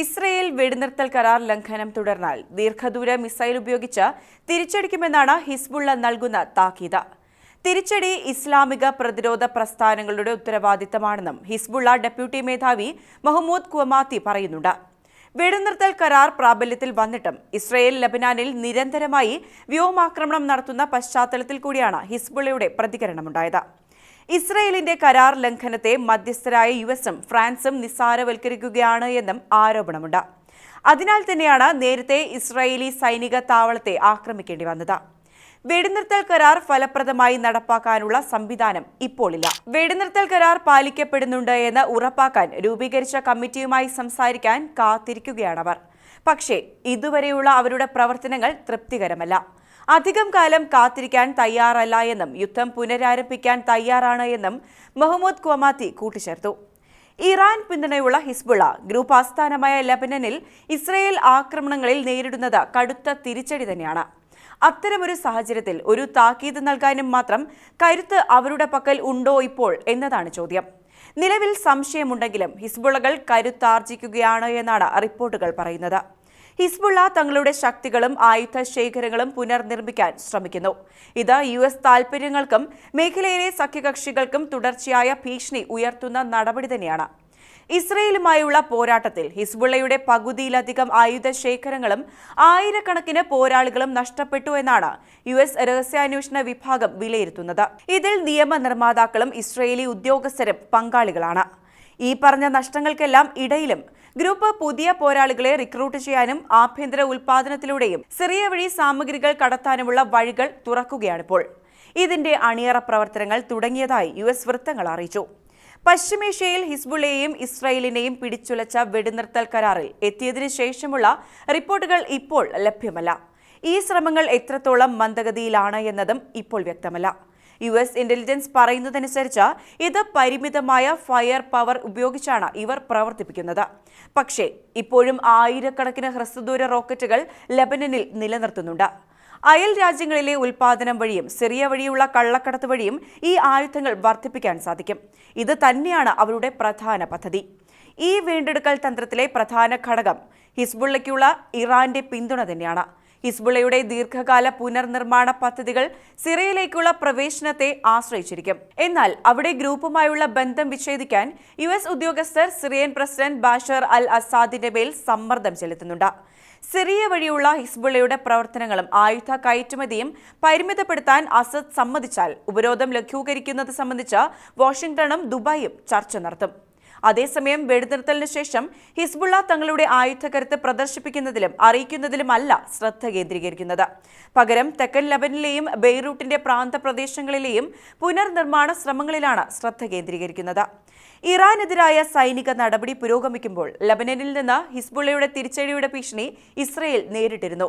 Israel വെടിനിർത്തൽ കരാർ ലംഘനം തുടർന്നാൽ ദീർഘദൂര മിസൈൽ ഉപയോഗിച്ച് തിരിച്ചടിക്കുമെന്നാണ് ഹിസ്ബുള്ള നൽകുന്ന താക്കീത്. തിരിച്ചടി ഇസ്ലാമിക പ്രതിരോധ പ്രസ്ഥാനങ്ങളുടെ ഉത്തരവാദിത്തമാണെന്നും ഹിസ്ബുള്ള ഡെപ്യൂട്ടി മേധാവി മുഹമ്മദ് കുവമാത്തി പറയുന്നുണ്ട്. വെടിനിർത്തൽ കരാർ പ്രാബല്യത്തിൽ വന്നിട്ടും ഇസ്രയേൽ ലബനാനിൽ നിരന്തരമായി വ്യോമാക്രമണം നടത്തുന്ന പശ്ചാത്തലത്തിൽ കൂടിയാണ് ഹിസ്ബുള്ളയുടെ പ്രതികരണമുണ്ടായത്. ഇസ്രയേലിന്റെ കരാർ ലംഘനത്തെ മധ്യസ്ഥരായ യു എസും ഫ്രാൻസും നിസ്സാരവൽക്കരിക്കുകയാണ് എന്നും ആരോപണമുണ്ട്. അതിനാൽ തന്നെയാണ് നേരത്തെ ഇസ്രായേലി സൈനിക താവളത്തെ ആക്രമിക്കേണ്ടി വന്നത്. വെടിനിർത്തൽ കരാർ ഫലപ്രദമായി നടപ്പാക്കാനുള്ള സംവിധാനം ഇപ്പോഴില്ല വെടിനിർത്തൽ കരാർ പാലിക്കപ്പെടുന്നുണ്ട് എന്ന് ഉറപ്പാക്കാൻ രൂപീകരിച്ച കമ്മിറ്റിയുമായി സംസാരിക്കാൻ കാത്തിരിക്കുകയാണവർ പക്ഷേ ഇതുവരെയുള്ള അവരുടെ പ്രവർത്തനങ്ങൾ തൃപ്തികരമല്ല. അധികം കാലം കാത്തിരിക്കാൻ തയ്യാറല്ല എന്നും യുദ്ധം പുനരാരംഭിക്കാൻ തയ്യാറാണ് എന്നും മുഹമ്മദ് ക്വമാത്തി കൂട്ടിച്ചേർത്തു. ഇറാൻ പിന്തുണയുള്ള ഹിസ്ബുള ഗ്രൂപ്പ് ആസ്ഥാനമായ ലബനനിൽ ഇസ്രയേൽ ആക്രമണങ്ങളിൽ നേരിടുന്നത് കടുത്ത തിരിച്ചടി തന്നെയാണ്. അത്തരമൊരു സാഹചര്യത്തിൽ ഒരു താക്കീത് നൽകാനും മാത്രം കരുത്ത് അവരുടെ പക്കൽ ഉണ്ടോ ഇപ്പോൾ എന്നതാണ് ചോദ്യം. നിലവിൽ സംശയമുണ്ടെങ്കിലും ഹിസ്ബുളകൾ കരുത്താർജിക്കുകയാണ് എന്നാണ് റിപ്പോർട്ടുകൾ പറയുന്നത്. ഹിസ്ബുള്ള തങ്ങളുടെ ശക്തികളും ആയുധ ശേഖരങ്ങളും പുനർനിർമ്മിക്കാൻ ശ്രമിക്കുന്നു. ഇത് യു എസ് താൽപര്യങ്ങൾക്കും മേഖലയിലെ സഖ്യകക്ഷികൾക്കും തുടർച്ചയായ ഭീഷണി ഉയർത്തുന്ന നടപടി തന്നെയാണ്. ഇസ്രയേലുമായുള്ള പോരാട്ടത്തിൽ ഹിസ്ബുള്ളയുടെ പകുതിയിലധികം ആയുധ ശേഖരങ്ങളും ആയിരക്കണക്കിന് പോരാളികളും നഷ്ടപ്പെട്ടു എന്നാണ് യു എസ് രഹസ്യാന്വേഷണ വിഭാഗം വിലയിരുത്തുന്നത്. ഇതിൽ നിയമനിർമ്മാതാക്കളും ഇസ്രയേലി ഉദ്യോഗസ്ഥരും പങ്കാളികളാണ്. ഈ പറഞ്ഞ നഷ്ടങ്ങൾക്കെല്ലാം ഇടയിലും ഗ്രൂപ്പ് പുതിയ പോരാളികളെ റിക്രൂട്ട് ചെയ്യാനും ആഭ്യന്തര ഉൽപാദനത്തിലൂടെയും സിറിയ വഴി സാമഗ്രികൾ കടത്താനുമുള്ള വഴികൾ തുറക്കുകയാണിപ്പോൾ. ഇതിന്റെ അണിയറ പ്രവർത്തനങ്ങൾ തുടങ്ങിയതായി യു എസ് വൃത്തങ്ങൾ അറിയിച്ചു. പശ്ചിമേഷ്യയിൽ ഹിസ്ബുള്ളയെയും ഇസ്രായേലിനെയും പിടിച്ചുലച്ച വെടിനിർത്തൽ കരാറിൽ എത്തിയതിനു ശേഷമുള്ള റിപ്പോർട്ടുകൾ ഇപ്പോൾ ലഭ്യമല്ല. ഈ ശ്രമങ്ങൾ എത്രത്തോളം മന്ദഗതിയിലാണ് എന്നതും ഇപ്പോൾ വ്യക്തമല്ല. യു എസ് ഇന്റലിജൻസ് പറയുന്നതനുസരിച്ച് ഇത് പരിമിതമായ ഫയർ പവർ ഉപയോഗിച്ചാണ് ഇവർ പ്രവർത്തിപ്പിക്കുന്നത്. പക്ഷേ ഇപ്പോഴും ആയിരക്കണക്കിന് ഹ്രസ്വദൂര റോക്കറ്റുകൾ ലബനനിൽ നിലനിർത്തുന്നുണ്ട്. അയൽ രാജ്യങ്ങളിലെ ഉൽപാദനം വഴിയും സിറിയ വഴിയുള്ള കള്ളക്കടത്ത് വഴിയും ഈ ആയുധങ്ങൾ വർദ്ധിപ്പിക്കാൻ സാധിക്കും. ഇത് തന്നെയാണ് അവരുടെ പ്രധാന പദ്ധതി. ഈ വീണ്ടെടുക്കൽ തന്ത്രത്തിലെ പ്രധാന ഘടകം ഹിസ്ബുള്ളയ്ക്കുള്ള ഇറാന്റെ പിന്തുണ തന്നെയാണ്. ഹിസ്ബുള്ളയുടെ ദീർഘകാല പുനർനിർമ്മാണ പദ്ധതികൾ സിറിയയിലേക്കുള്ള പ്രവേശനത്തെ ആശ്രയിച്ചിരിക്കും. എന്നാൽ അവിടെ ഗ്രൂപ്പുമായുള്ള ബന്ധം വിച്ഛേദിക്കാൻ യു എസ് ഉദ്യോഗസ്ഥർ സിറിയൻ പ്രസിഡന്റ് ബാഷർ അൽ അസാദിന്റെ മേൽ സമ്മർദ്ദം ചെലുത്തുന്നുണ്ട്. സിറിയ വഴിയുള്ള ഹിസ്ബുള്ളയുടെ പ്രവർത്തനങ്ങളും ആയുധ കയറ്റുമതിയും പരിമിതപ്പെടുത്താൻ അസദ് സമ്മതിച്ചാൽ ഉപരോധം ലഘൂകരിക്കുന്നത് സംബന്ധിച്ച് വാഷിംഗ്ടണും ദുബായും ചർച്ച നടത്തും. അതേസമയം വെടിനിർത്തലിന് ശേഷം ഹിസ്ബുള്ള തങ്ങളുടെ ആയുധകരുത്ത് പ്രദർശിപ്പിക്കുന്നതിലും അറിയിക്കുന്നതിലുമല്ല ശ്രദ്ധ കേന്ദ്രീകരിക്കുന്നത്. പകരം തെക്കൻ ലബനിലെയും ബെയ്റൂട്ടിന്റെ പ്രാന്തപ്രദേശങ്ങളിലെയും പുനർനിർമ്മാണ ശ്രമങ്ങളിലാണ് ശ്രദ്ധ കേന്ദ്രീകരിക്കുന്നത്. ഇറാനെതിരായ സൈനിക നടപടി പുരോഗമിക്കുമ്പോൾ ലബനനിൽ നിന്ന് ഹിസ്ബുള്ളയുടെ തിരിച്ചടിയുടെ ഭീഷണി ഇസ്രയേൽ നേരിട്ടിരുന്നു.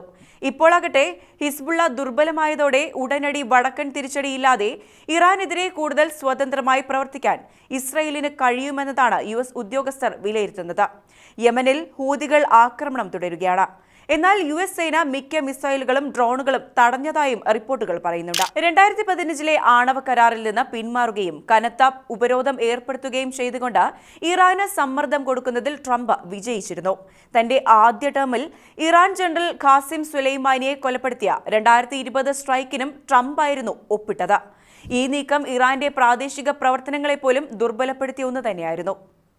ഇപ്പോഴാകട്ടെ ഹിസ്ബുള്ള ദുർബലമായതോടെ ഉടനടി വടക്കൻ തിരിച്ചടിയില്ലാതെ ഇറാനെതിരെ കൂടുതൽ സ്വതന്ത്രമായി പ്രവർത്തിക്കാൻ ഇസ്രയേലിന് കഴിയുമെന്നതാണ് യു ഉദ്യോഗസ്ഥർ വിലയിരുത്തുന്നത്. യമനിൽ ഹൂതികൾ ആക്രമണം തുടരുകയാണ്. എന്നാൽ യു എസ് സേന മിക്ക മിസൈലുകളും ഡ്രോണുകളും തടഞ്ഞതായും റിപ്പോർട്ടുകൾ പറയുന്നുണ്ട്. രണ്ടായിരത്തി പതിനഞ്ചിലെ ആണവ കരാറിൽ നിന്ന് പിന്മാറുകയും കനത്ത ഉപരോധം ഏർപ്പെടുത്തുകയും ചെയ്തുകൊണ്ട് ഇറാന് സമ്മർദ്ദം കൊടുക്കുന്നതിൽ ട്രംപ് വിജയിച്ചിരുന്നു. തന്റെ ആദ്യ ടേമിൽ ഇറാൻ ജനറൽ ഖാസിം സുലൈമാനിയെ കൊലപ്പെടുത്തിയ രണ്ടായിരത്തി ഇരുപത് സ്ട്രൈക്കിനും ട്രംപായിരുന്നു ഒപ്പിട്ടത്. ഈ നീക്കം ഇറാന്റെ പ്രാദേശിക പ്രവർത്തനങ്ങളെ പോലും ദുർബലപ്പെടുത്തിയ ഒന്ന് തന്നെയായിരുന്നു.